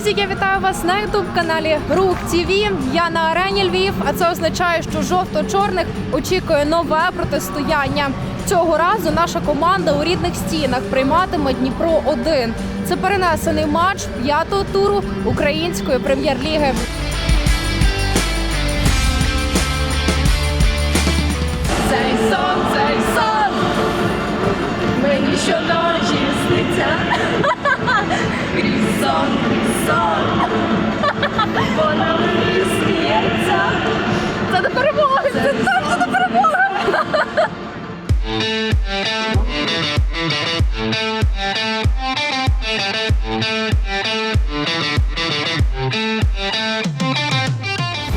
Друзі, я вітаю вас на ютуб каналі Рух ТВ. Я на арені Львів, а це означає, що жовто-чорних очікує нове протистояння. Цього разу наша команда у рідних стінах прийматиме Дніпро 1 Це перенесений матч п'ятого туру української прем'єр-ліги. Цей сон, цей сон мені щоночі сниться. Крізь сон, сон, вона мені. Це до перемоги! Це точно до перемоги!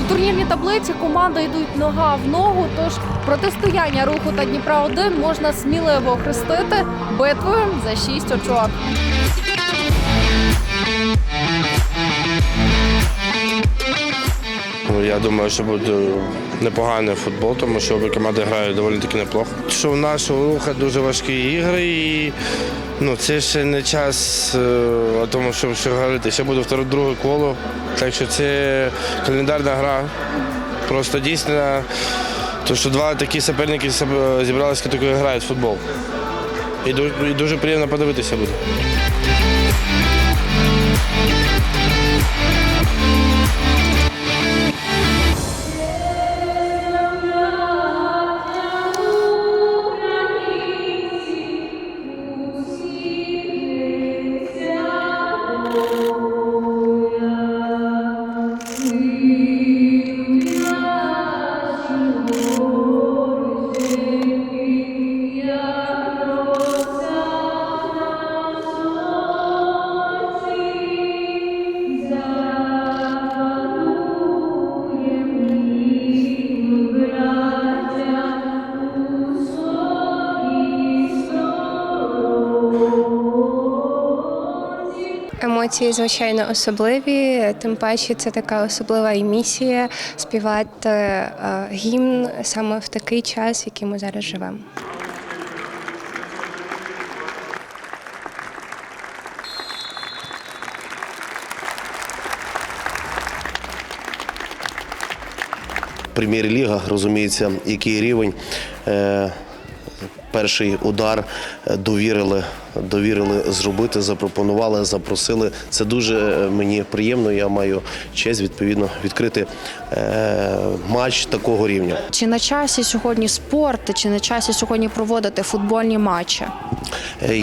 У турнірній таблиці команди йдуть нога в ногу, тож протистояння руху та Дніпра 1 можна сміливо охрестити битвою за шість очок. Ну, Я думаю, що буде непоганий футбол, тому що обі команди грають доволі таки неплохо. Що в нашого руха дуже важкі ігри, і ну, це ще не час, е, тому що, що говорити, ще буде вторе друге коло. Так що це календарна гра. Просто дійсно, то, що два такі суперники зібралися, які грають в футбол. І дуже приємно подивитися буде. Емоції, звичайно, особливі. Тим паче, це така особлива і місія співати е, гімн саме в такий час, в який ми зараз живемо. Прем'єр-ліга, розуміється, який рівень. Перший удар е, довірили, довірили зробити, запропонували, запросили. Це дуже е, мені приємно. Я маю честь відповідно відкрити е, матч такого рівня. Чи на часі сьогодні спорт, чи на часі сьогодні проводити футбольні матчі?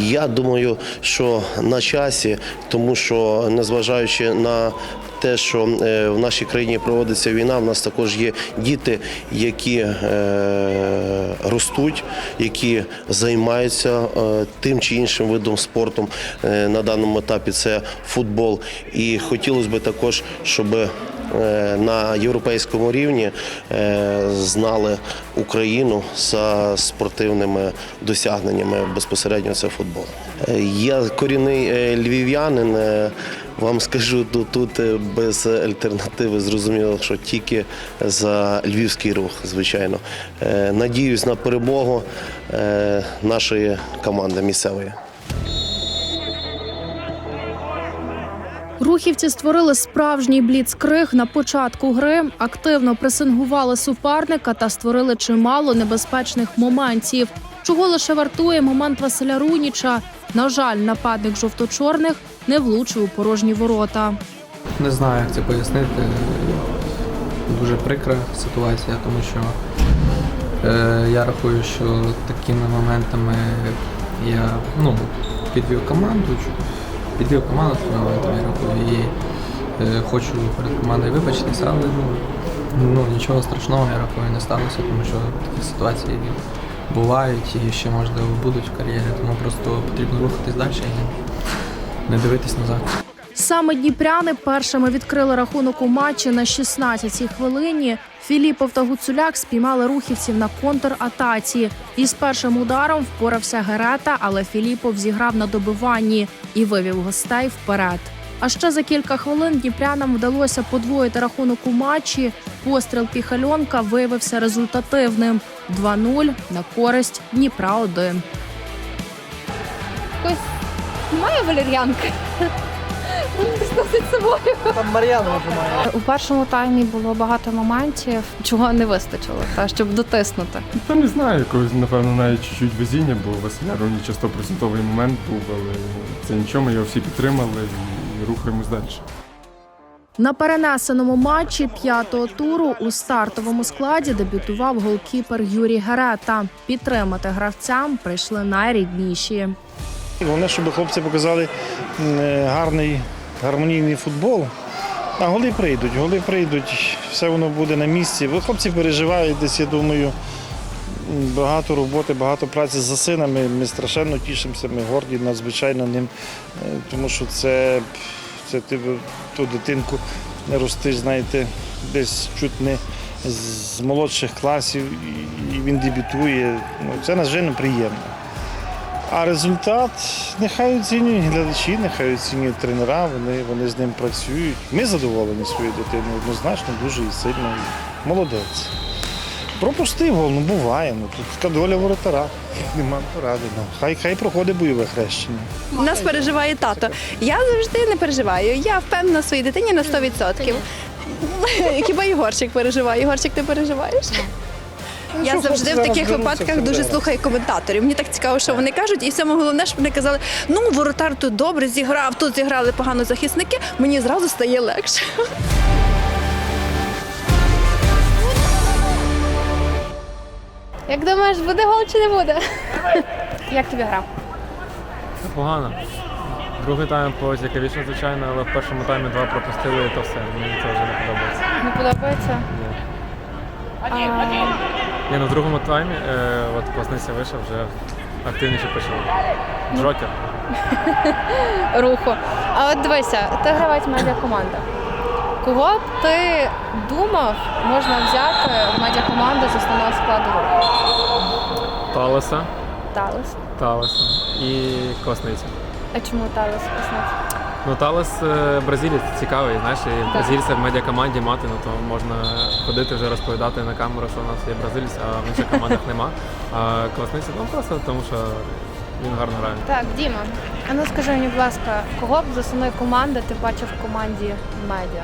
Я думаю, що на часі, тому що незважаючи на те, що е, в нашій країні проводиться війна, в нас також є діти, які е, ростуть, які займаються е, тим чи іншим видом спорту. На даному етапі це футбол. І хотілося б також, щоб на європейському рівні знали Україну за спортивними досягненнями. Безпосередньо це футбол. Я корінний львів'янин. Вам скажу тут е, без альтернативи зрозуміло, що тільки за львівський рух, звичайно. Е, Надіюсь на перемогу е, нашої команди місцевої. Рухівці створили справжній бліцкриг на початку гри, активно пресингували суперника та створили чимало небезпечних моментів. Чого лише вартує момент Василя Руніча. На жаль, нападник жовто-чорних не влучив у порожні ворота. Не знаю, як це пояснити. Дуже прикра ситуація, тому що е, я рахую, що такими моментами я ну, підвів команду, підвів команду такими моментами, я рахую, і е, хочу перед командою вибачитися, але ну, ну, нічого страшного, я рахую, не сталося, тому що такі ситуації бувають і ще можливо будуть в кар'єрі, тому просто потрібно рухатись далі і не дивитись назад. Саме дніпряни першими відкрили рахунок у матчі на 16-й хвилині. Філіпов та Гуцуляк спіймали рухівців на контратаці. І з першим ударом впорався Герета, але Філіпов зіграв на добиванні і вивів гостей вперед. А ще за кілька хвилин дніпрянам вдалося подвоїти рахунок у матчі. Постріл Піхальонка виявився результативним 2-0 на користь Дніпра 1 Ось немає валер'янки. У першому таймі було багато моментів, чого не вистачило, та щоб дотиснути. Та не знаю, якогось, напевно, навіть чуть-чуть везіння, бо Василя Роніча 100% момент був, але це нічого, ми його всі підтримали і рухаємось далі. На перенесеному матчі п'ятого туру у стартовому складі дебютував голкіпер Юрій Герета. Підтримати гравцям прийшли найрідніші. Головне, щоб хлопці показали е, гарний гармонійний футбол. А голи прийдуть, голи прийдуть, все воно буде на місці. Бо хлопці переживають десь, я думаю, багато роботи, багато праці за синами. Ми страшенно тішимося, ми горді надзвичайно ним, е, тому що це, це ти ту дитинку не ростиш, знаєте, десь чуть не з молодших класів, і він дебютує. Ну, це надзвичайно приємно. А результат нехай оцінюють глядачі, нехай оцінюють тренера, вони, вони з ним працюють. Ми задоволені своєю дитиною, однозначно, дуже і сильно. Молодець. Пропустив гол, ну буває. Ну, тут така доля воротара. Нема поради. Ну. Хай, хай проходить бойове хрещення. Нас переживає тато. Я завжди не переживаю. Я впевнена в своїй дитині на 100%. Хіба Ігорчик переживає? Ігорчик, ти переживаєш? Я що, завжди в таких випадках дуже слухаю коментаторів. Мені так цікаво, що вони кажуть. І саме головне, щоб вони казали, ну воротар тут добре зіграв, тут зіграли погано захисники. Мені зразу стає легше. Як думаєш, буде гол чи не буде? Як тобі гра? Погано. Другий тайм поцікавіше, звичайно, але в першому таймі два пропустили, і то все. Мені це вже не подобається. Не подобається? Ні. Ні, ну в другому таймі е, от класниця вийшов, вже активніше почав. Джокер. руху. А от дивися, ти гравець медіакоманди. Кого б ти думав можна взяти в медіакоманду з основного складу руху? Талеса, Талес. Талеса і класниця. А чому Талес Косниць? Ну, Талес е, бразилець цікавий, знаєш, і бразильця в медіакоманді мати, ну то можна ходити вже розповідати на камеру, що у нас є бразилець, а в інших командах нема. А класниця, ну просто тому що він гарно грає. Так, Діма, а ну скажи мені, будь ласка, кого б з основної команди ти бачив в команді медіа?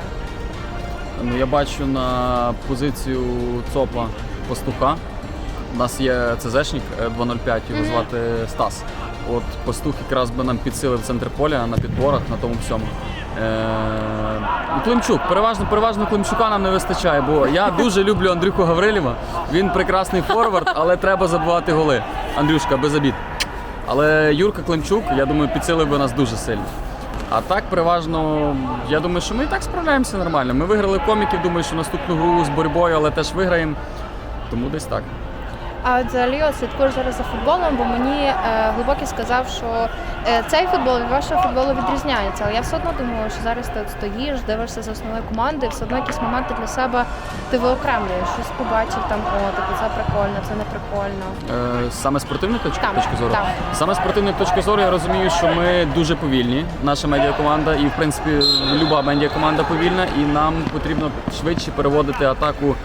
Ну, я бачу на позицію ЦОПа пастуха. У нас є ЦЗшник е, 205, його звати Стас. От пастух якраз би нам підсилив центр поля на підборах, на тому всьому. Е, ну, Климчук, переважно, переважно Климчука нам не вистачає, бо я дуже люблю Андрюху Гаврилєва. Він прекрасний форвард, але треба забивати голи. Андрюшка, без обід. Але Юрка Климчук, я думаю, підсилив би нас дуже сильно. А так, переважно, я думаю, що ми і так справляємося нормально. Ми виграли коміків, думаю, що наступну гру з боротьбою, але теж виграємо. Тому десь так. А от взагалі от слідкуєш зараз за футболом, бо мені е, глибокий сказав, що е, цей футбол від вашого футболу відрізняється. Але я все одно думаю, що зараз ти от стоїш, дивишся за основною командою, все одно якісь моменти для себе ти виокремлюєш, щось побачив там, о, типу, це прикольно, це не прикольно. Е, саме з спортивної точки, зору. так. Саме з спортивної точки зору я розумію, що ми дуже повільні, наша медіакоманда, і в принципі люба медіакоманда повільна, і нам потрібно швидше переводити атаку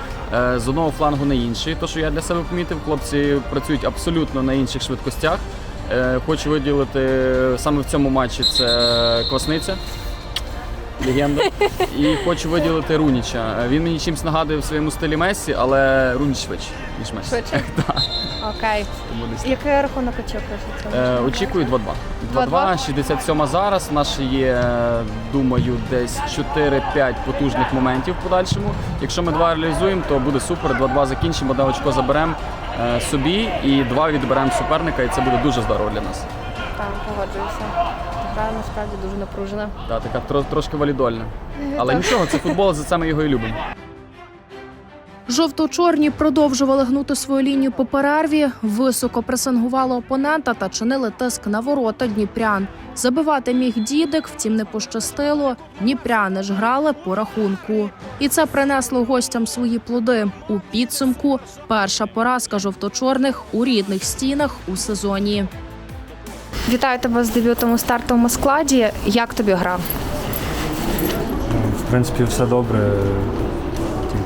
з одного флангу на інший. То, що я для себе помітив, хлопці працюють абсолютно на інших швидкостях. Е, хочу виділити саме в цьому матчі це Квасниця. Легенда. І хочу виділити Руніча. Е, Він мені чимось нагадує в своєму стилі Месі, але Руніч швидше, ніж Месі. Швидше? Так, Окей. тому. Який рахунок очікуєш? Е, очікую 2-2. 2-2, 67 зараз. У нас ще є, думаю, десь 4-5 потужних моментів в подальшому. Якщо ми два реалізуємо, то буде супер. 2-2 закінчимо, одне очко заберемо е, собі і два відберемо суперника, і це буде дуже здорово для нас. Так, погоджуюся. Гра насправді дуже напружена. Та, така трошки валідольна. Але нічого, це футбол, за це ми його і любимо. Жовто-чорні продовжували гнути свою лінію по перерві, високо пресингували опонента та чинили тиск на ворота Дніпрян. Забивати міг дідик, втім не пощастило. Дніпряни ж грали по рахунку. І це принесло гостям свої плоди. У підсумку перша поразка жовто-чорних у рідних стінах у сезоні. Вітаю тебе з дебютом у стартовому складі. Як тобі гра? В принципі, все добре,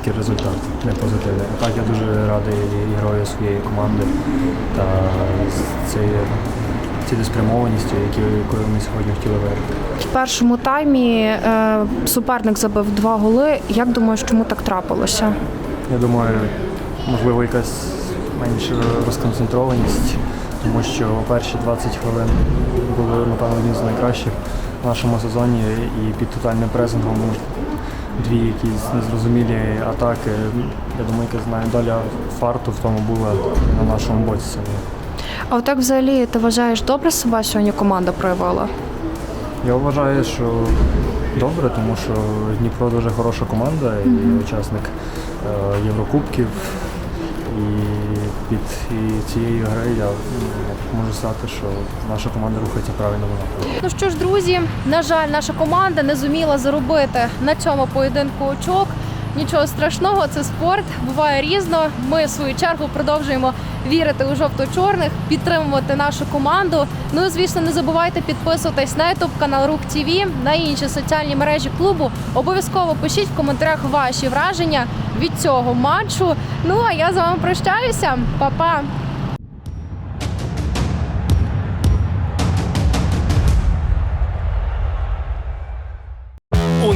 тільки результат не позитивний. А так я дуже радий герою своєї команди та це є цілеспрямованістю, якою ми сьогодні хотіли виграти. В першому таймі е, суперник забив два голи. Як думаєш, чому так трапилося? Я думаю, можливо, якась менша розконцентрованість, тому що перші 20 хвилин були, напевно, одні з найкращих в нашому сезоні і під тотальним пресингом дві якісь незрозумілі атаки. Я думаю, якась знаю, доля фарту в тому була на нашому боці сьогодні. А отак взагалі ти вважаєш, добре себе сьогодні команда проявила? Я вважаю, що добре, тому що Дніпро дуже хороша команда і учасник е, Єврокубків. І під цією гри я ну, можу сказати, що наша команда рухається правильно напрямку. Ну що ж, друзі, на жаль, наша команда не зуміла заробити на цьому поєдинку очок. Нічого страшного, це спорт, буває різно. Ми в свою чергу продовжуємо вірити у жовто-чорних, підтримувати нашу команду. Ну і звісно, не забувайте підписуватись на youtube канал Рух ТВ, на інші соціальні мережі клубу. Обов'язково пишіть в коментарях ваші враження від цього матчу. Ну а я з вами прощаюся. Па-па!